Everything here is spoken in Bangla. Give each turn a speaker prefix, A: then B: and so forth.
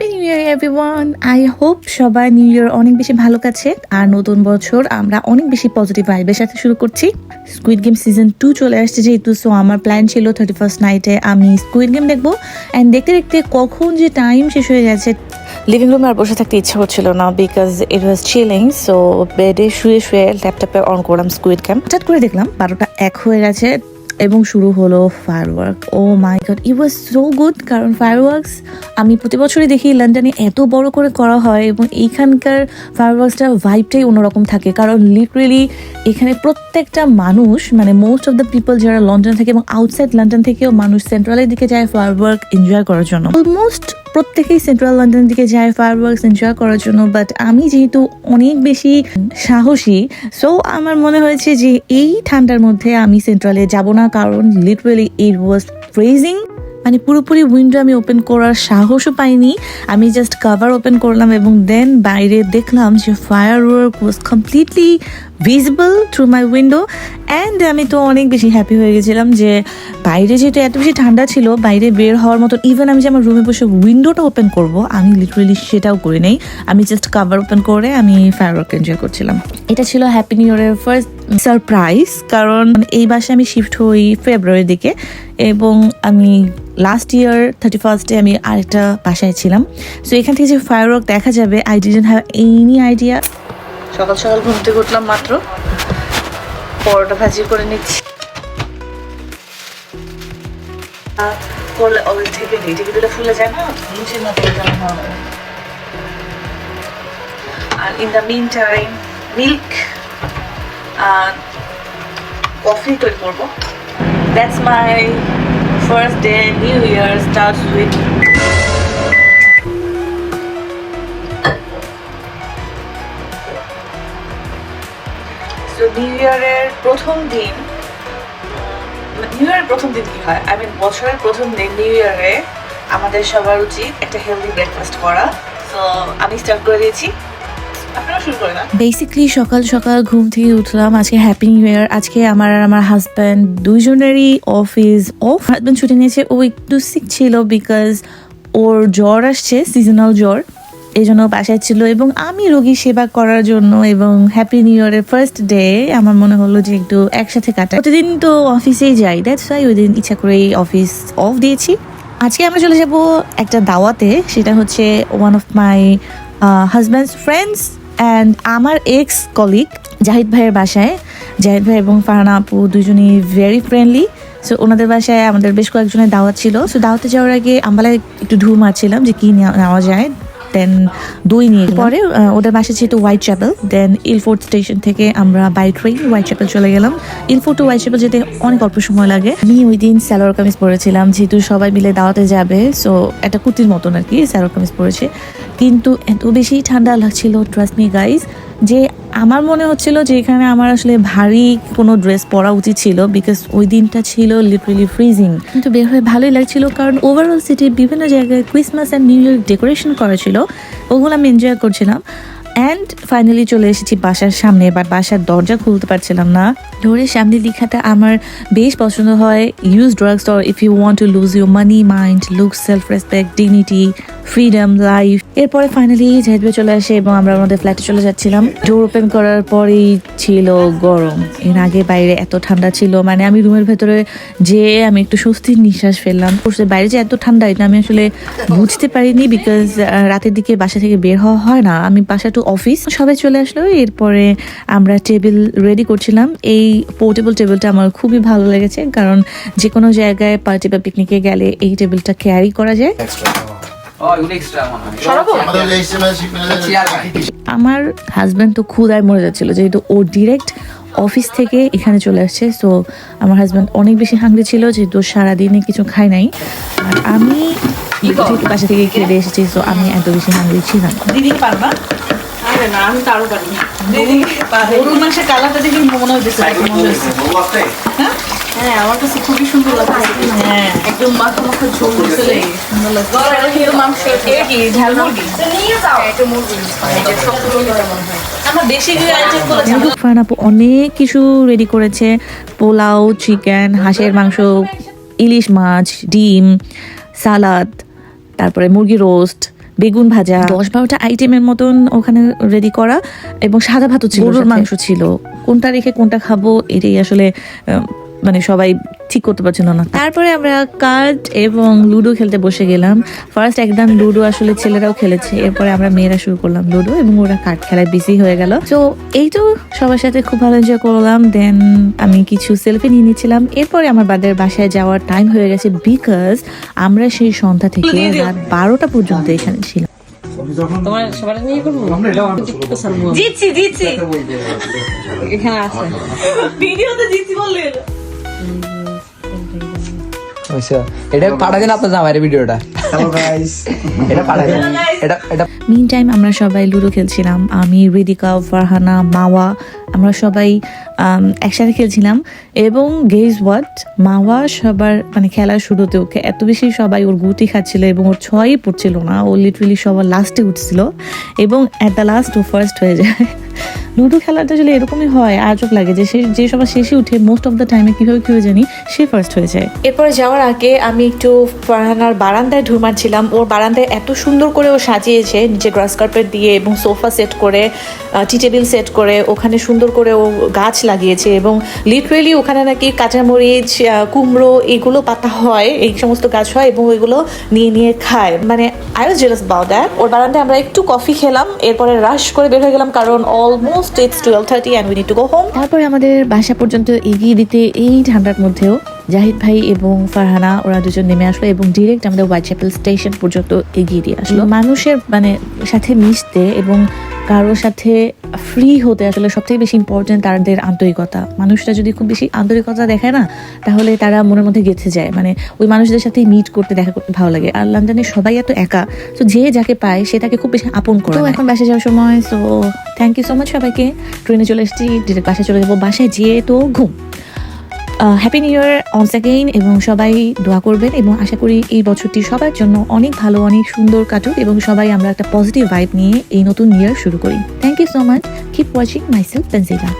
A: Happy new year everyone I hope সবাই নিউ ইয়ার অনেক বেশি ভালো কাছে। আর নতুন বছর আমরা অনেক বেশি পজিটিভ ভাইবের সাথে শুরু করছি। স্কুইড গেম সিজন টু চলে আসছে যেহেতু সো আমার প্ল্যান ছিল থার্টি ফার্স্ট নাইটে আমি স্কুইড গেম দেখব। অ্যান্ড দেখতে দেখতে কখন যে টাইম শেষ হয়ে গেছে লিভিং রুমে আর বসে থাকতে ইচ্ছা হচ্ছিল না because it was chilling so বেডে শুয়ে শুয়ে ল্যাপটপে অন করলাম স্কুইড গেম হঠাৎ করে দেখলাম বারোটা এক হয়ে গেছে। এবং শুরু হলো firework oh my god it was so good কারণ ফায়ার ওয়ার্কস আমি প্রতি বছরই দেখি লন্ডনে এত বড় করে করা হয় এবং এইখানকার ফায়ার ওয়ার্কসটা ভাইবটাই অন্যরকম থাকে। কারণ লিটারেলি এখানে প্রত্যেকটা মানুষ মানে মোস্ট অফ দ্য পিপল যারা লন্ডন থাকে এবং আউটসাইড লন্ডন থেকেও মানুষ সেন্ট্রালের দিকে যায় ফায়ার ওয়ার্ক এনজয় করার জন্য। অলমোস্ট প্রত্যেকেই সেন্ট্রাল লন্ডনের দিকে যায় ফায়ার ওয়ার্কস এনজয় করার জন্য বাট আমি যেহেতু অনেক বেশি সাহসী সো আমার মনে হয়েছে যে এই ঠান্ডার মধ্যে আমি সেন্ট্রালে যাব না, কারণ লিটারেলি ইট ওয়াজ ফ্রেজিং মানে পুরোপুরি উইন্ডো আমি ওপেন করার সাহসও পাইনি, আমি জাস্ট কাভার ওপেন করলাম এবং দেন বাইরে দেখলাম যে firework was completely visible through my window and আমি তো অনেক বেশি হ্যাপি হয়ে গেছিলাম যে বাইরে যেহেতু এত বেশি ঠান্ডা ছিল, বাইরে বের হওয়ার মতো ইভেন আমি যে আমার রুমে বসে উইন্ডোটা ওপেন করব, আমি লিটারেলি সেটাও করি নেই। আমি জাস্ট কাভার ওপেন করে আমি ফায়ার ওয়ার্ক এনজয় করছিলাম। এটা ছিল হ্যাপি নিউ ইয়ারের ফার্স্ট সারপ্রাইজ কারণ এই বাসে আমি শিফট হই ফেব্রুয়ারির দিকে, এবং আমি লাস্ট ইয়ার থার্টি ফার্স্টে আমি আরেকটা বাসায় ছিলাম। সো এখান থেকে যে ফায়ার ওয়ার্ক দেখা যাবে I didn't have any idea সকাল সকাল ঘুম থেকে উঠলাম মাত্র। পরোটা ভাজি করে নিচ্ছি। করলে অল থেকে ভেজে দিলে ফুলে যায় না? মুছির মতো আর in the meantime milk আর কফি তৈরি করব। That's my first day new year starts with new ইয়ারের প্রথম দিন নিউ ইয়ারের প্রথম দিন হয়? আই মিন বছরের প্রথম দিন নিউ ইয়ারে আমাদের সবার উচিত একটা হেলদি ব্রেকফাস্ট করা। সো আমি স্টার্ট করে দিয়েছি। বেসিক্যালি সকাল সকাল ঘুম থেকে উঠলাম, আজকে হ্যাপি নিউ ইয়ার আজকে আমার আর আমার হাজব্যান্ড দুইজনেরই অফিস অফ হাজব্যান্ড ছুটি নিয়েছে, ও একটু সিক ছিল বিকজ ওর জ্বর আসছে সিজনাল জ্বর। এই জন্য বাসায় ছিল এবং আমি রোগী সেবা করার জন্য এবং হ্যাপি নিউ ইয়ারের ফার্স্ট ডে আমার মনে হলো যে একটু একসাথে কাটা প্রতিদিন তো অফিসেই যাই দ্যাটস ওয়াই ওই দিন ইচ্ছা করে অফিস অফ দিয়েছি। আজকে আমরা চলে যাব একটা দাওয়াতে, সেটা হচ্ছে one of my husband's friends and আমার এক্স কলিগ জাহিদ ভাইয়ের বাসায়। জাহিদ ভাই এবং ফারহানা আপু দুজনই ভেরি ফ্রেন্ডলি সো ওনাদের বাসায় আমাদের বেশ কয়েকজনের দাওয়াত ছিল। সো দাওয়াতে যাওয়ার আগে আম্বালায় একটু ঢু মারছিলাম যে কি নেওয়া যায়। দেন দুই নিয়ে। পরে ওদের বাসা যেহেতু Whitechapel then Ilford station থেকে আমরা বাই ট্রেন হোয়াইট চ্যাপেল চলে গেলাম। ইলফোর্ট টু হোয়াইট চ্যাপেল যেতে অনেক অল্প সময় লাগে। আমি ওই দিন স্যালোয়ার কামিজ পরেছিলাম, যেহেতু সবাই মিলে দাওয়াতে যাবে সো একটা কুর্তির মতন আর কি স্যালোয়ার কামিজ পরেছে। কিন্তু এত বেশি ঠান্ডা লাগছিল ট্রাস্ট মি গাইজ যে আমার মনে হচ্ছিল যে এখানে আমার আসলে ভারী কোনো ড্রেস পরা উচিত ছিল বিকজ ওই দিনটা ছিল লিটারেলি ফ্রিজিং কিন্তু বের হয়ে ভালোই লাগছিল কারণ ওভারঅল সিটির বিভিন্ন জায়গায় Christmas and new year decoration করা ছিল। ওগুলো আমি এনজয় করছিলাম। অ্যান্ড ফাইনালি চলে এসেছি বাসার সামনে বাট বাসার দরজা খুলতে পারছিলাম না। ডোরের সামনে লেখাটা আমার বেশ পছন্দ হয়। Use drugs or if you want to lose your money mind look self respect dignity freedom life এরপরে ফাইনালি জাহিদ ভাই চলে আসে এবং আমরা আমাদের ফ্ল্যাটে চলে যাচ্ছিলাম। ডোর ওপেন করার পরেই ছিল গরম। এর আগে বাইরে এত ঠান্ডা ছিল। মানে আমি রুমের ভেতরে যে আমি একটু স্বস্তির নিঃশ্বাস ফেললাম। বাইরে যে এত ঠান্ডা, এটা আমি আসলে বুঝতে পারিনি বিকজ রাতের দিকে বাসা থেকে বের হওয়া হয় না। আমি বাসা টু অফিস সবাই চলে আসলো এরপরে আমরা টেবিল রেডি করছিলাম। এই পোর্টেবল টেবিলটা আমার খুবই ভালো লেগেছে কারণ যে কোনো জায়গায় পার্টি বা পিকনিকে গেলে এই টেবিলটা ক্যারি করা যায়। আমার হাজব্যান্ড তো ক্ষুদায় মরে যাচ্ছিল যেহেতু ও ডিরেক্ট অফিস থেকে এখানে চলে আসছে। সো আমার হাজব্যান্ড অনেক বেশি হাঙ্গরি ছিল যেহেতু সারাদিনে কিছু খাই নাই। আর আমি যেহেতু বাসা থেকে খেয়ে এসেছি সো আমি এত বেশি হাঙ্গরি ছিলাম। দিদি না
B: আমি তো আরও পারি
A: গরুর মাংসের কালারটা দেখে মনে হচ্ছে
B: হ্যাঁ আমার কাছে খুবই সুন্দর লাগছে।
A: হ্যাঁ।
B: একদম মাখা মাখা ঝোল দিছিলে সুন্দর লাগছে। মাংস?
A: এটা কি? ঝাল মুরগি?
B: হ্যাঁ, এটা মুরগি। এটা সবগুলো যেমন হয়।
A: অনেক কিছু রেডি করেছে। পোলাও চিকেন হাঁসের মাংস ইলিশ মাছ ডিম সালাদ তারপরে মুরগি রোস্ট বেগুন ভাজা। দশ বারোটা আইটেমের মতন ওখানে রেডি করা এবং সাদা ভাতও ছিল গরুর মাংস ছিল। কোনটা রেখে কোনটা খাব এটাই আসলে মানে সবাই ঠিক করতে পারছিল না। তারপরে আমরা কার্ড এবং লুডো খেলতে বসে গেলাম। ফার্স্ট একদম লুডো আসলে ছেলেরাও খেলেছে। এরপরে আমরা মেয়েরা শুরু করলাম লুডো এবং ওরা কার্ড খেলায় বিজি হয়ে গেল। তো এই তো সবার সাথে খুব ভালো এনজয় করলাম। দেন আমি কিছু সেলফি নিয়ে নিয়েছিলাম। এরপরে আমার বাদের বাসায় যাওয়ার টাইম হয়ে গেছে বিকজ আমরা সেই সন্ধ্যা থেকে রাত বারোটা পর্যন্ত এখানে ছিলাম।
C: তোমার সবার নিয়ে করব?
B: জিতছি জিতছি
C: এখানে আছে।
B: ভিডিওতে জিতছি বললে।
D: আচ্ছা এটা পাঠা দিন আপনার জামাইয়ের ভিডিওটা
E: হ্যালো গাইস
D: এটা এটা এটা
A: মিন টাইম আমরা সবাই লুডো খেলছিলাম। আমি রিদিকা ফারহানা মাওয়া আমরা সবাই একসাথে খেলছিলাম। এবং গেজ ওয়াট মাওয়া সবার মানে খেলার শুরুতে ওকে এত বেশি সবাই ওর গুটি খাচ্ছিল এবং ওর ছয়ই পড়ছিল না। ও লিটারেলি সবার লাস্টে উঠছিল। এবং অ্যাট দ্য লাস্ট ও ফার্স্ট হয়ে যায়। লুডো খেলাটা আসলে এরকমই হয় আজব লাগে যে সে যে সবার শেষে উঠে মোস্ট অফ দ্য টাইমে কীভাবে কীভাবে জানি সে ফার্স্ট হয়ে যায়। এরপরে যাওয়ার আগে আমি একটু ফারহানার বারান্দায় মারছিলাম ওর বারান্দায় এত সুন্দর করে ও সাজিয়েছে, নিচে গ্রাস কার্পেট দিয়ে এবং সোফা সেট করে টি টেবিল সেট করে, ওখানে সুন্দর করে ও গাছ লাগিয়েছে এবং লিটারেলি ওখানে নাকি কাঁচামরিচ কুমড়ো এগুলো পাতা হয়, এই সমস্ত গাছ হয় এবং ওইগুলো নিয়ে নিয়ে খায়। মানে I was jealous about that ওর বারান্দায় আমরা একটু কফি খেলাম, এরপরে রাশ করে বের হয়ে গেলাম কারণ almost it's twelve thirty and we need to go home তারপরে আমাদের বাসা পর্যন্ত এগিয়ে দিতে এই ঠান্ডার মধ্যেও জাহিদ ভাই এবং ফারহানা ওরা দুজন নেমে আসলো এবং ডিরেক্ট আমাদের হোয়াইট স্টেশন পর্যন্ত এগিয়ে দিয়ে আসলো। মানুষের মানে সাথে মিশতে এবং কারোর সাথে ফ্রি হতে আসলে সবথেকে বেশি ইম্পর্টেন্ট তাদের আন্তরিকতা। মানুষরা যদি খুব বেশি আন্তরিকতা দেখায় না তাহলে তারা মনের মধ্যে গেঁথে যায়। মানে ওই মানুষদের সাথে মিট করতে দেখা করতে ভালো লাগে। আর লন্ডনে সবাই এত একা তো যে যাকে পায় সে তাকে খুব বেশি আপন করে তো এখন বাসায় যাওয়ার সময় so thank you so much সবাইকে। ট্রেনে চলে এসেছি ডিরেক্ট বাসায় চলে যাব। বাসায় যেয়ে তো ঘুম। Happy new year once again এবং সবাই দোয়া করবেন এবং আশা করি এই বছরটি সবার জন্য অনেক ভালো, অনেক সুন্দর কাটুক এবং সবাই আমরা একটা পজিটিভ ভাইব নিয়ে এই নতুন ইয়ার শুরু করি। Thank you so much keep watching myself Tanzila